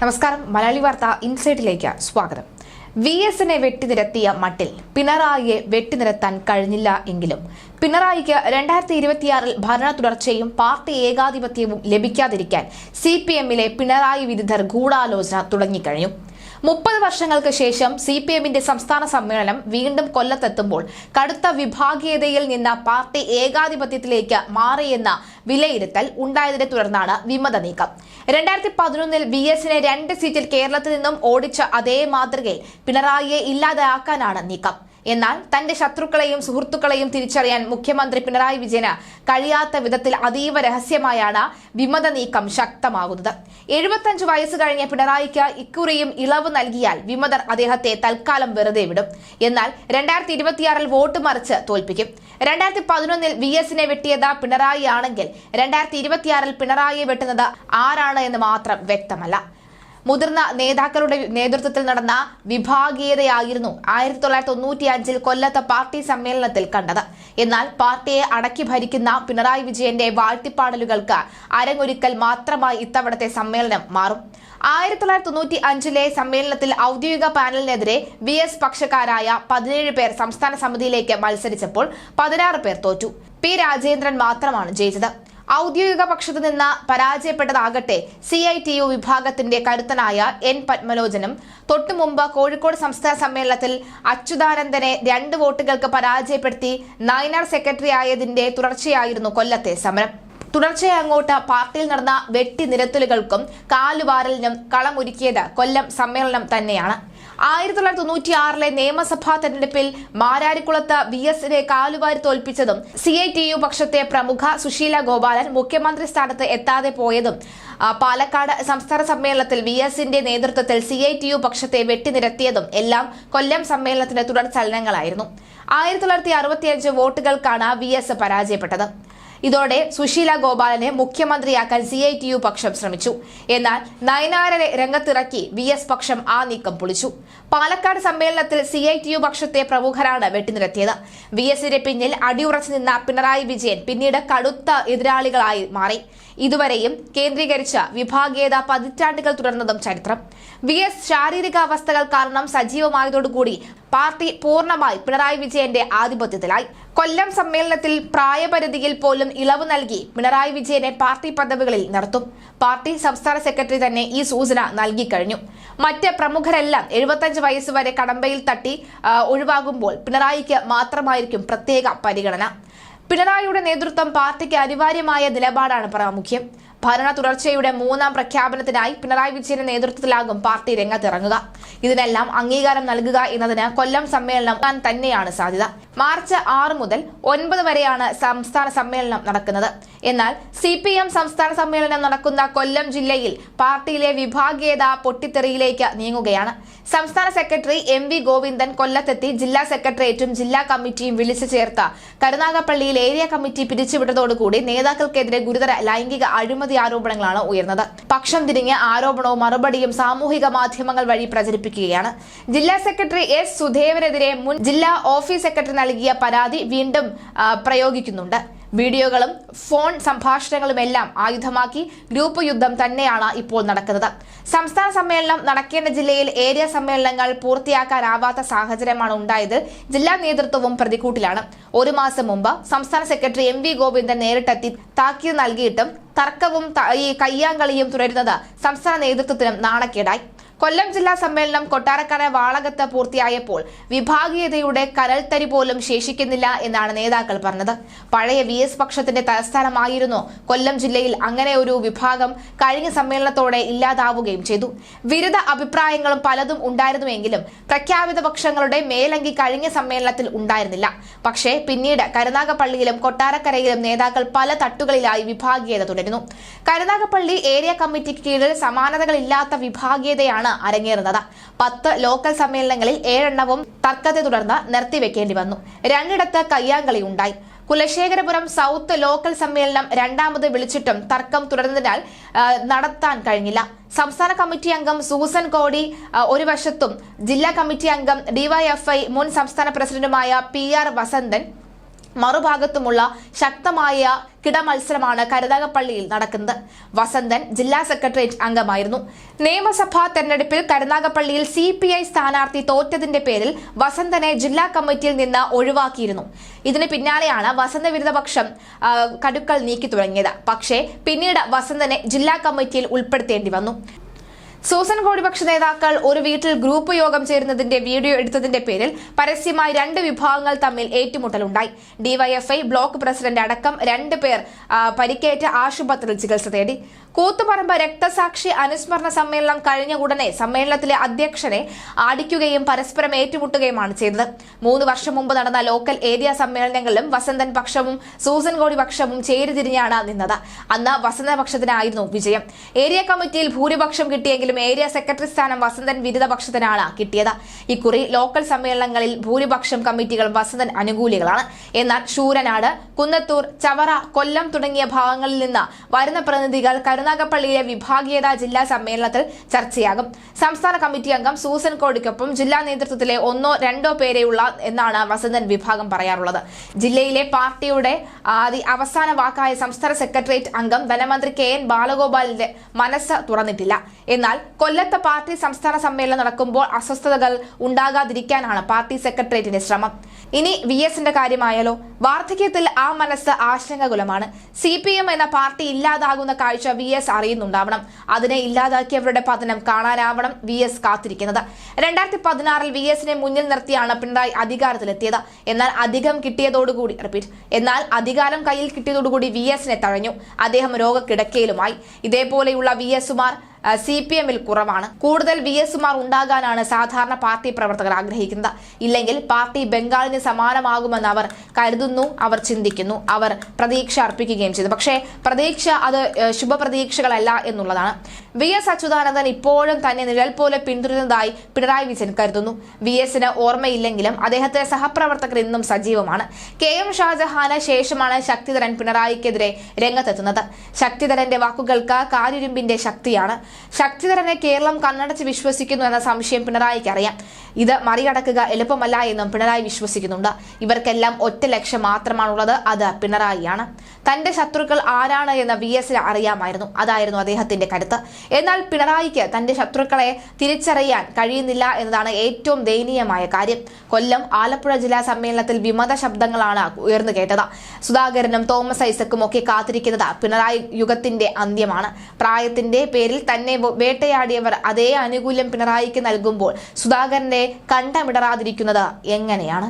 നമസ്കാരം. മലയാളി വാർത്ത ഇൻസൈറ്റിലേക്ക് സ്വാഗതം. വി എസിനെ വെട്ടിനിരത്തിയ മട്ടിൽ പിണറായിയെ വെട്ടിനിരത്താൻ കഴിഞ്ഞില്ല എങ്കിലും പിണറായിക്ക് രണ്ടായിരത്തി ഇരുപത്തിയാറിൽ ഭരണ തുടർച്ചയും പാർട്ടി ഏകാധിപത്യവും ലഭിക്കാതിരിക്കാൻ സി പി എമ്മിലെ പിണറായി വിരുദ്ധർ ഗൂഢാലോചന തുടങ്ങിക്കഴിഞ്ഞു. മുപ്പത് വർഷങ്ങൾക്ക് ശേഷം സി പി എമ്മിന്റെ സംസ്ഥാന സമ്മേളനം വീണ്ടും കൊല്ലത്തെത്തുമ്പോൾ കടുത്ത വിഭാഗീയതയിൽ നിന്ന് പാർട്ടി ഏകാധിപത്യത്തിലേക്ക് മാറിയെന്ന വിലയിരുത്തൽ ഉണ്ടായതിനെ തുടർന്നാണ് വിമത നീക്കം. രണ്ടായിരത്തി പതിനൊന്നിൽ വി എസിനെ രണ്ട് സീറ്റിൽ കേരളത്തിൽ നിന്നും ഓടിച്ച അതേ മാതൃകയിൽ പിണറായിയെ ഇല്ലാതാക്കാനാണ് നീക്കം. എന്നാൽ തന്റെ ശത്രുക്കളെയും സുഹൃത്തുക്കളെയും തിരിച്ചറിയാൻ മുഖ്യമന്ത്രി പിണറായി വിജയന് കഴിയാത്ത വിധത്തിൽ അതീവ രഹസ്യമായാണ് വിമത നീക്കം ശക്തമാകുന്നത് എഴുപത്തഞ്ച് വയസ്സ് കഴിഞ്ഞ പിണറായിക്ക് ഇക്കുറിയും ഇളവ് നൽകിയാൽ വിമതർ അദ്ദേഹത്തെ തൽക്കാലം വെറുതെ വിടും. എന്നാൽ രണ്ടായിരത്തി ഇരുപത്തിയാറിൽ വോട്ട് മറിച്ച് തോൽപ്പിക്കും. രണ്ടായിരത്തി പതിനൊന്നിൽ വി എസിനെ വെട്ടിയത് പിണറായി ആണെങ്കിൽ രണ്ടായിരത്തി ഇരുപത്തിയാറിൽ പിണറായിയെ വെട്ടുന്നത് ആരാണ് എന്ന് മാത്രം വ്യക്തമല്ല. മുതിർന്ന നേതാക്കളുടെ നേതൃത്വത്തിൽ നടന്ന വിഭാഗീയതയായിരുന്നു ആയിരത്തി തൊള്ളായിരത്തി തൊണ്ണൂറ്റി അഞ്ചിൽ കൊല്ലത്ത് പാർട്ടി സമ്മേളനത്തിൽ കണ്ടത്. എന്നാൽ പാർട്ടിയെ അടക്കി ഭരിക്കുന്ന പിണറായി വിജയന്റെ വാഴ്ത്തിപ്പാടലുകൾക്ക് അരങ്ങൊരുക്കൽ മാത്രമായി ഇത്തവണത്തെ സമ്മേളനം മാറും. ആയിരത്തി തൊള്ളായിരത്തി അഞ്ചിലെ സമ്മേളനത്തിൽ ഔദ്യോഗിക പാനലിനെതിരെ വി എസ് പക്ഷക്കാരായ പതിനേഴ് പേർ സംസ്ഥാന സമിതിയിലേക്ക് മത്സരിച്ചപ്പോൾ പതിനാറ് പേർ തോറ്റു. പി രാജേന്ദ്രൻ മാത്രമാണ് ജയിച്ചത്. ഔദ്യോഗിക പക്ഷത്തു നിന്ന് പരാജയപ്പെട്ടതാകട്ടെ സി ഐ ടി യു വിഭാഗത്തിന്റെ കരുത്തനായ എൻ പത്മലോചനും തൊട്ടുമുമ്പ് കോഴിക്കോട് സംസ്ഥാന സമ്മേളനത്തിൽ അച്യുതാനന്ദനെ രണ്ട് വോട്ടുകൾക്ക് പരാജയപ്പെടുത്തി നയനാർ സെക്രട്ടറി ആയതിന്റെ തുടർച്ചയായിരുന്നു കൊല്ലത്തെ സമരം. തുടർച്ചയായി അങ്ങോട്ട് പാർട്ടിയിൽ നടന്ന വെട്ടിനിരത്തലുകൾക്കും കാലുവാരലിനും കളമൊരുക്കിയത് കൊല്ലം സമ്മേളനം തന്നെയാണ്. ആയിരത്തി തൊള്ളായിരത്തി തൊണ്ണൂറ്റി ആറിലെ നിയമസഭാ തെരഞ്ഞെടുപ്പിൽ മാരാരിക്കുളത്ത് വി എസിനെ കാലുവാരി തോൽപ്പിച്ചതും സി ഐ ടി യു പക്ഷത്തെ പ്രമുഖ സുശീല ഗോപാലൻ മുഖ്യമന്ത്രി സ്ഥാനത്ത് എത്താതെ പോയതും പാലക്കാട് സംസ്ഥാന സമ്മേളനത്തിൽ വി എസിന്റെ നേതൃത്വത്തിൽ സി ഐ ടി യു പക്ഷത്തെ വെട്ടിനിരത്തിയതും എല്ലാം കൊല്ലം സമ്മേളനത്തിന്റെ തുടർ ചലനങ്ങളായിരുന്നു. ആയിരത്തി തൊള്ളായിരത്തി അറുപത്തിയഞ്ച് വോട്ടുകൾക്കാണ് വി എസ് പരാജയപ്പെട്ടത്. ഇതോടെ സുശീല ഗോപാലനെ മുഖ്യമന്ത്രിയാക്കാൻ സി ഐ ടി യു പക്ഷം ശ്രമിച്ചു. എന്നാൽ നയനാരനെ രംഗത്തിറക്കി വി എസ് പക്ഷം ആ നീക്കം പൊളിച്ചു. പാലക്കാട് സമ്മേളനത്തിൽ സി ഐ ടി യു പക്ഷത്തെ പ്രമുഖരാണ് വെട്ടിനിരത്തിയത്. വി എസിന്റെ പിന്നിൽ അടിയുറച്ചു നിന്ന പിണറായി വിജയൻ പിന്നീട് കടുത്ത എതിരാളികളായി മാറി. ഇതുവരെയും കേന്ദ്രീകരിച്ച വിഭാഗീയത പതിറ്റാണ്ടുകൾ തുടർന്നതും ചരിത്രം. വി എസ് ശാരീരികാവസ്ഥകൾ കാരണം സജീവമായതോടുകൂടി പാർട്ടി പൂർണമായി പിണറായി വിജയന്റെ ആധിപത്യത്തിലായി. കൊല്ലം സമ്മേളനത്തിൽ പ്രായപരിധിയിൽ പോലും ഇളവ് നൽകി പിണറായി വിജയനെ പാർട്ടി പദവികളിൽ നിർത്തും. പാർട്ടി സംസ്ഥാന സെക്രട്ടറി തന്നെ ഈ സൂചന നൽകിക്കഴിഞ്ഞു. മറ്റ് പ്രമുഖരെല്ലാം എഴുപത്തഞ്ച് വയസ്സ് വരെ കടമ്പയിൽ തട്ടി ഒഴിവാകുമ്പോൾ പിണറായിക്ക് മാത്രമായിരിക്കും പ്രത്യേക പരിഗണന. പിണറായിയുടെ നേതൃത്വം പാർട്ടിക്ക് അനിവാര്യമായ നിലപാടാണ് പ്രാമുഖ്യം. ഭരണ തുടർച്ചയുടെ മൂന്നാം പ്രഖ്യാപനത്തിനായി പിണറായി വിജയന്റെ നേതൃത്വത്തിലാകും പാർട്ടി രംഗത്തിറങ്ങുക. ഇതിനെല്ലാം അംഗീകാരം നൽകുക എന്നതിന് കൊല്ലം സമ്മേളനം തന്നെയാണ് സാധ്യത. മാർച്ച് ആറ് മുതൽ ഒൻപത് വരെയാണ് സംസ്ഥാന സമ്മേളനം നടക്കുന്നത്. എന്നാൽ സി പി എം സംസ്ഥാന സമ്മേളനം നടക്കുന്ന കൊല്ലം ജില്ലയിൽ പാർട്ടിയിലെ വിഭാഗീയത പൊട്ടിത്തെറിയിലേക്ക് നീങ്ങുകയാണ്. സംസ്ഥാന സെക്രട്ടറി എം വി ഗോവിന്ദൻ കൊല്ലത്തെത്തി ജില്ലാ സെക്രട്ടേറിയറ്റും ജില്ലാ കമ്മിറ്റിയും വിളിച്ചു ചേർത്ത കരുനാഗപ്പള്ളിയിൽ ഏരിയ കമ്മിറ്റി പിരിച്ചുവിട്ടതോടുകൂടി നേതാക്കൾക്കെതിരെ ഗുരുതര ലൈംഗിക അഴിമതി ആരോപണങ്ങളാണ് ഉയർന്നത്. പക്ഷം തിരിഞ്ഞ ആരോപണവും മറുപടിയും സാമൂഹിക മാധ്യമങ്ങൾ വഴി പ്രചരിപ്പിക്കുകയാണ്. ജില്ലാ സെക്രട്ടറി എസ് സുധേവനെതിരെ മുൻ ജില്ലാ ഓഫീസ് സെക്രട്ടറി നൽകിയ പരാതി വീണ്ടും പ്രയോഗിക്കുന്നുണ്ട്. വീഡിയോകളും ഫോൺ സംഭാഷണങ്ങളുമെല്ലാം ആയുധമാക്കി ഗ്രൂപ്പ് യുദ്ധം തന്നെയാണ് ഇപ്പോൾ നടക്കുന്നത്. സംസ്ഥാന സമ്മേളനം നടക്കേണ്ട ജില്ലയിൽ ഏരിയ സമ്മേളനങ്ങൾ പൂർത്തിയാക്കാനാവാത്ത സാഹചര്യമാണ് ഉണ്ടായത്. ജില്ലാ നേതൃത്വവും പ്രതിക്കൂട്ടിലാണ് ഒരു മാസം മുമ്പ് സംസ്ഥാന സെക്രട്ടറി എം വി ഗോവിന്ദൻ നേരിട്ടെത്തി താക്കീത് നൽകിയിട്ടും തർക്കവും ഈ കയ്യാങ്കളിയും തുടരുന്നത് സംസ്ഥാന നേതൃത്വത്തിനും നാണക്കേടായി. കൊല്ലം ജില്ലാ സമ്മേളനം കൊട്ടാരക്കര വാളകത്ത് പൂർത്തിയായപ്പോൾ വിഭാഗീയതയുടെ കരൽത്തരി പോലും ശേഷിക്കുന്നില്ല എന്നാണ് നേതാക്കൾ പറഞ്ഞത്. പഴയ വി എസ് പക്ഷത്തിന്റെ തലസ്ഥാനമായിരുന്നു കൊല്ലം ജില്ലയിൽ അങ്ങനെ ഒരു വിഭാഗം കഴിഞ്ഞ സമ്മേളനത്തോടെ ഇല്ലാതാവുകയും ചെയ്തു. വിരുദ്ധ അഭിപ്രായങ്ങളും പലതും ഉണ്ടായിരുന്നുവെങ്കിലും പ്രഖ്യാപിത പക്ഷങ്ങളുടെ മേലങ്കി കഴിഞ്ഞ സമ്മേളനത്തിൽ ഉണ്ടായിരുന്നില്ല. പക്ഷേ പിന്നീട് കരുനാഗപ്പള്ളിയിലും കൊട്ടാരക്കരയിലും നേതാക്കൾ പല തട്ടുകളിലായി വിഭാഗീയത തുടരുന്നു. കരുനാഗപ്പള്ളി ഏരിയ കമ്മിറ്റിക്ക് കീഴിൽ സമാനതകളില്ലാത്ത വിഭാഗീയതയാണ് അരങ്ങേറുന്നത്. പത്ത് ലോക്കൽ സമ്മേളനങ്ങളിൽ ഏഴെണ്ണവും തർക്കത്തെ തുടർന്ന് നിർത്തിവെക്കേണ്ടി വന്നു. രണ്ടിടത്ത് കയ്യാങ്കളി ഉണ്ടായി. കുലശേഖരപുരം സൗത്ത് ലോക്കൽ സമ്മേളനം രണ്ടാമത് വിളിച്ചിട്ടും തർക്കം തുടർന്നതിനാൽ നടത്താൻ കഴിഞ്ഞില്ല. സംസ്ഥാന കമ്മിറ്റി അംഗം സൂസൻ കോടി ഒരു വശത്തും ജില്ലാ കമ്മിറ്റി അംഗം ഡിവൈഎഫ്ഐ മുൻ സംസ്ഥാന പ്രസിഡന്റുമായ പി ആർ വസന്തൻ മറുഭാഗത്തുമുള്ള ശക്തമായ കിടമത്സരമാണ് കരുനാഗപ്പള്ളിയിൽ നടക്കുന്നത്. വസന്തൻ ജില്ലാ സെക്രട്ടേറിയറ്റ് അംഗമായിരുന്നു. നിയമസഭാ തെരഞ്ഞെടുപ്പിൽ കരുനാഗപ്പള്ളിയിൽ സി പി ഐ സ്ഥാനാർത്ഥി തോറ്റതിന്റെ പേരിൽ വസന്തനെ ജില്ലാ കമ്മിറ്റിയിൽ നിന്ന് ഒഴിവാക്കിയിരുന്നു. ഇതിന് പിന്നാലെയാണ് വസന്ത വിരുദ്ധപക്ഷം കടുക്കൾ നീക്കി തുടങ്ങിയത്. പക്ഷേ പിന്നീട് വസന്തനെ ജില്ലാ കമ്മിറ്റിയിൽ ഉൾപ്പെടുത്തേണ്ടി വന്നു. സൂസൻ കോടിപക്ഷ നേതാക്കൾ ഒരു വീട്ടിൽ ഗ്രൂപ്പ് യോഗം ചേരുന്നതിന്റെ വീഡിയോ എടുത്തതിന്റെ പേരിൽ പരസ്യമായി രണ്ട് വിഭാഗങ്ങൾ തമ്മിൽ ഏറ്റുമുട്ടലുണ്ടായി. ഡിവൈഎഫ്ഐ ബ്ലോക്ക് പ്രസിഡന്റ് അടക്കം രണ്ട് പേർ പരിക്കേറ്റ പരിക്കേറ്റ് ആശുപത്രിയിൽ ചികിത്സ തേടി. കൂത്തുപറമ്പ് രക്തസാക്ഷി അനുസ്മരണ സമ്മേളനം കഴിഞ്ഞ ഉടനെ സമ്മേളനത്തിലെ അധ്യക്ഷനെ ആടിക്കുകയും പരസ്പരം ഏറ്റുമുട്ടുകയുമാണ് ചെയ്തത്. മൂന്ന് വർഷം മുമ്പ് നടന്ന ലോക്കൽ ഏരിയ സമ്മേളനങ്ങളിലും വസന്തൻ പക്ഷവും സൂസൻ കോടി പക്ഷവും ചേരിതിരിഞ്ഞാണ് നിന്നത്. അന്ന് വസന്തപക്ഷത്തിനായിരുന്നു വിജയം. ഏരിയ കമ്മിറ്റിയിൽ ഭൂരിപക്ഷം കിട്ടിയെങ്കിലും ഏരിയ സെക്രട്ടറി സ്ഥാനം വസന്തൻ വിരുദ്ധപക്ഷത്തിനാണ് കിട്ടിയത്. ഇക്കുറി ലോക്കൽ സമ്മേളനങ്ങളിൽ ഭൂരിപക്ഷം കമ്മിറ്റികൾ വസന്തൻ അനുകൂലികളാണ്. എന്നാൽ ശൂരനാട് കുന്നത്തൂർ ചവറ കൊല്ലം തുടങ്ങിയ ഭാഗങ്ങളിൽ നിന്ന് വരുന്ന പ്രതിനിധികൾ കരുനാഗപ്പള്ളിയിലെ വിഭാഗീയത ജില്ലാ സമ്മേളനത്തിൽ ചർച്ചയാകും. സംസ്ഥാന കമ്മിറ്റി അംഗം സൂസൻ കോടിക്കൊപ്പം ജില്ലാ നേതൃത്വത്തിലെ ഒന്നോ രണ്ടോ പേരെയുള്ള എന്നാണ് വസന്തൻ വിഭാഗം പറയാറുള്ളത്. ജില്ലയിലെ പാർട്ടിയുടെ അവസാന വാക്കായ സംസ്ഥാന സെക്രട്ടേറിയറ്റ് അംഗം ധനമന്ത്രി കെ എൻ ബാലഗോപാലിന്റെ മനസ്സ് തുറന്നിട്ടില്ല. എന്നാൽ കൊല്ലത്ത് പാർട്ടി സംസ്ഥാന സമ്മേളനം നടക്കുമ്പോൾ അസ്വസ്ഥതകൾ ഉണ്ടാകാതിരിക്കാനാണ് പാർട്ടി സെക്രട്ടേറിയറ്റിന്റെ ശ്രമം. ഇനി വി എസിന്റെ കാര്യമായാലോ? വാർദ്ധക്യത്തിൽ ആ മനസ്സ് ആശങ്കകുലമാണ്. സി പി എം എന്ന പാർട്ടി ഇല്ലാതാകുന്ന കാഴ്ച വി എസ് അറിയുന്നുണ്ടാവണം. അതിനെ ഇല്ലാതാക്കിയവരുടെ പതനം കാണാനാവണം വി എസ് കാത്തിരിക്കുന്നത്. രണ്ടായിരത്തി പതിനാറിൽ വി എസിനെ മുന്നിൽ നിർത്തിയാണ് പിണറായി അധികാരത്തിലെത്തിയത്. എന്നാൽ അധികം കിട്ടിയതോടുകൂടി റിപ്പീറ്റ് എന്നാൽ അധികാരം കയ്യിൽ കിട്ടിയതോടുകൂടി വി എസിനെ തഴഞ്ഞു. അദ്ദേഹം രോഗക്കിടക്കയിലുമായി. ഇതേപോലെയുള്ള വി എസുമാർ സി പി എമ്മിൽ കുറവാണ്. കൂടുതൽ വി എസുമാർ ഉണ്ടാകാനാണ് സാധാരണ പാർട്ടി പ്രവർത്തകർ ആഗ്രഹിക്കുന്നത്. ഇല്ലെങ്കിൽ പാർട്ടി ബംഗാളിന് സമാനമാകുമെന്ന് അവർ കരുതുന്നു അവർ ചിന്തിക്കുന്നു അവർ പ്രതീക്ഷ അർപ്പിക്കുകയും ചെയ്തു. പക്ഷേ പ്രതീക്ഷ അത് ശുഭപ്രതീക്ഷകളല്ല എന്നുള്ളതാണ്. വി എസ് അച്യുതാനന്ദൻ ഇപ്പോഴും തന്നെ നിഴൽ പോലെ പിന്തുടരുന്നതായി പിണറായി വിജയൻ കരുതുന്നു. വി എസിന് ഓർമ്മയില്ലെങ്കിലും അദ്ദേഹത്തെ സഹപ്രവർത്തകർ ഇന്നും സജീവമാണ്. കെ എം ഷാജഹാന് ശേഷമാണ് ശക്തിധരൻ പിണറായിക്കെതിരെ രംഗത്തെത്തുന്നത്. ശക്തിധരന്റെ വാക്കുകൾക്ക് കാരിരുമ്പിന്റെ ശക്തിയാണ്. ശക്തിധരനെ കേരളം കണ്ണടച്ച് വിശ്വസിക്കുന്നു എന്ന സംശയം പിണറായിക്ക് അറിയാം. ഇത് മറികടക്കുക എളുപ്പമല്ല എന്നും പിണറായി വിശ്വസിക്കുന്നുണ്ട്. ഇവർക്കെല്ലാം ഒറ്റ ലക്ഷ്യം മാത്രമാണുള്ളത് അത് പിണറായിയാണ്. തന്റെ ശത്രുക്കൾ ആരാണ് എന്ന് വി എസിന് അറിയാമായിരുന്നു. അതായിരുന്നു അദ്ദേഹത്തിന്റെ കരുത്ത്. എന്നാൽ പിണറായിക്ക് തന്റെ ശത്രുക്കളെ തിരിച്ചറിയാൻ കഴിയുന്നില്ല എന്നതാണ് ഏറ്റവും ദയനീയമായ കാര്യം. കൊല്ലം ആലപ്പുഴ ജില്ലാ സമ്മേളനത്തിൽ വിമത ശബ്ദങ്ങളാണ് ഉയർന്നു കേട്ടത്. സുധാകരനും തോമസ് ഐസക്കും ഒക്കെ കാത്തിരിക്കുന്നത് പിണറായി യുഗത്തിന്റെ അന്ത്യമാണ്. പ്രായത്തിന്റെ പേരിൽ തന്നെ വേട്ടയാടിയവർ അതേ ആനുകൂല്യം പിണറായിക്ക് നൽകുമ്പോൾ സുധാകരന്റെ കണ്ടമിടറാതിരിക്കുന്നത് എങ്ങനെയാണ്?